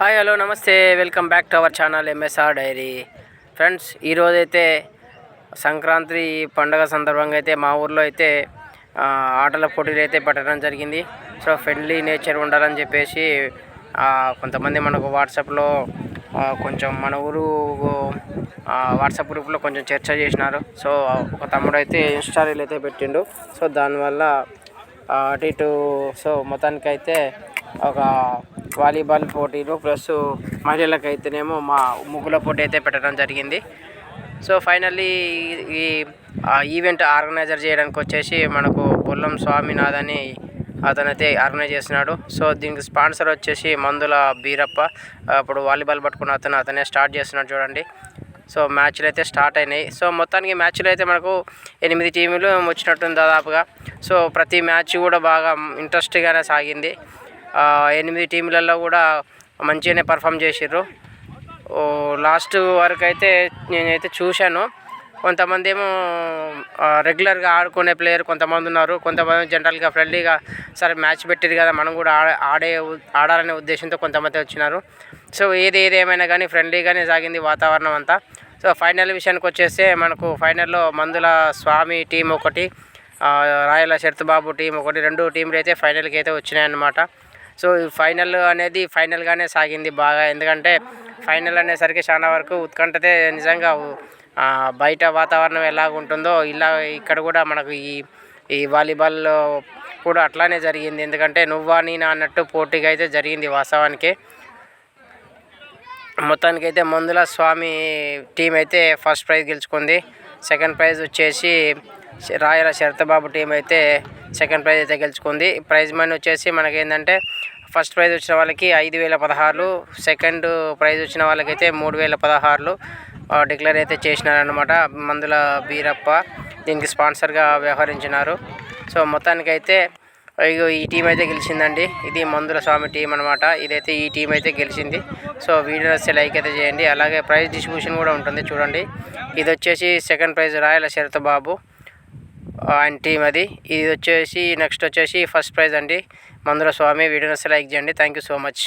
Hi hello నమస్తే. Welcome back to our channel MSR diary friends ఈరోజైతే సంక్రాంతి పండగ సందర్భంగా అయితే మా ఊర్లో అయితే ఆటల పోటీలు అయితే పెట్టడం జరిగింది. సో ఫ్రెండ్లీ నేచర్ ఉండాలని చెప్పేసి కొంతమంది మనకు వాట్సాప్లో కొంచెం మన ఊరు వాట్సాప్ గ్రూప్లో కొంచెం చర్చ చేసినారు. సో ఒక తమ్ముడు అయితే ఇన్స్టా రీల్ అయితే పెట్టిండు. సో దానివల్ల అటు ఇటు సో మొత్తానికైతే ఒక వాలీబాల్ పోటీలు ప్లస్ మహిళలకు అయితేనేమో మా ముగ్గుల పోటీ అయితే పెట్టడం జరిగింది. సో ఫైనల్లీ ఈ ఈవెంట్ ఆర్గనైజర్ చేయడానికి వచ్చేసి మనకు బొల్లం స్వామినాథ్ అని అతనైతే ఆర్గనైజ్ చేస్తున్నాడు. సో దీనికి స్పాన్సర్ వచ్చేసి మందుల బీరప్ప. అప్పుడు వాలీబాల్ పట్టుకున్న అతను అతనే స్టార్ట్ చేస్తున్నాడు చూడండి. సో మ్యాచ్లు అయితే స్టార్ట్ అయినాయి. సో మొత్తానికి మ్యాచ్లు అయితే మనకు ఎనిమిది టీములు వచ్చినట్టుంది దాదాపుగా. సో ప్రతి మ్యాచ్ కూడా బాగా ఇంట్రెస్ట్గానే సాగింది. ఎనిమిది టీములలో కూడా మంచిగానే పర్ఫామ్ చేసిర్రు. లాస్ట్ వరకు అయితే నేనైతే చూశాను. కొంతమంది ఏమో రెగ్యులర్గా ఆడుకునే ప్లేయర్ కొంతమంది ఉన్నారు. కొంతమంది జనరల్గా ఫ్రెండ్లీగా సరే మ్యాచ్ పెట్టిరు కదా మనం కూడా ఆడే ఆడే ఆడాలనే ఉద్దేశంతో కొంతమంది వచ్చినారు. సో ఏది ఏది ఏమైనా కానీ ఫ్రెండ్లీగానే సాగింది వాతావరణం అంతా. సో ఫైనల్ విషయానికి వచ్చేస్తే మనకు ఫైనల్లో మందుల స్వామి టీం ఒకటి రాయల శరత్బాబు టీం ఒకటి రెండు టీంలు అయితే ఫైనల్కి అయితే వచ్చినాయన్నమాట. సో ఈ ఫైనల్ అనేది ఫైనల్గానే సాగింది బాగా. ఎందుకంటే ఫైనల్ అనేసరికి చాలా వరకు ఉత్కంఠతే నిజంగా బయట వాతావరణం ఎలాగ ఉంటుందో ఇలా ఇక్కడ కూడా మనకు ఈ ఈ వాలీబాల్లో కూడా అట్లానే జరిగింది. ఎందుకంటే నువ్వా నేను అన్నట్టు పోటీగా అయితే జరిగింది వాస్తవానికి. మొత్తానికైతే మందుల స్వామి టీం అయితే ఫస్ట్ ప్రైజ్ గెలుచుకుంది. సెకండ్ ప్రైజ్ వచ్చేసి రాయల శరతబాబు టీం అయితే సెకండ్ ప్రైజ్ అయితే గెలుచుకుంది. ప్రైజ్ మనీ వచ్చేసి మనకి ఏంటంటే ఫస్ట్ ప్రైజ్ వచ్చిన వాళ్ళకి ఐదు వేల పదహారులు సెకండ్ ప్రైజ్ వచ్చిన వాళ్ళకైతే మూడు వేల పదహారులు డిక్లేర్ అయితే చేసినారనమాట మందుల బీరప్ప. దీనికి స్పాన్సర్గా వ్యవహరించినారు. సో మొత్తానికైతే ఇగో ఈ టీం అయితే గెలిచిందండి. ఇది మందుల స్వామి టీం అనమాట ఇదైతే ఈ టీం అయితే గెలిచింది. సో వీడియో వస్తే లైక్ అయితే చేయండి. అలాగే ప్రైజ్ డిస్ట్రిబ్యూషన్ కూడా ఉంటుంది చూడండి. ఇది వచ్చేసి సెకండ్ ప్రైజ్ రాయల శరత్ బాబు. ఆయన టీం అది ఇది వచ్చేసి నెక్స్ట్ వచ్చేసి ఫస్ట్ ప్రైజ్ అండి. మందుల స్వామి వీడియో లైక్ చేయండి. Thank you so much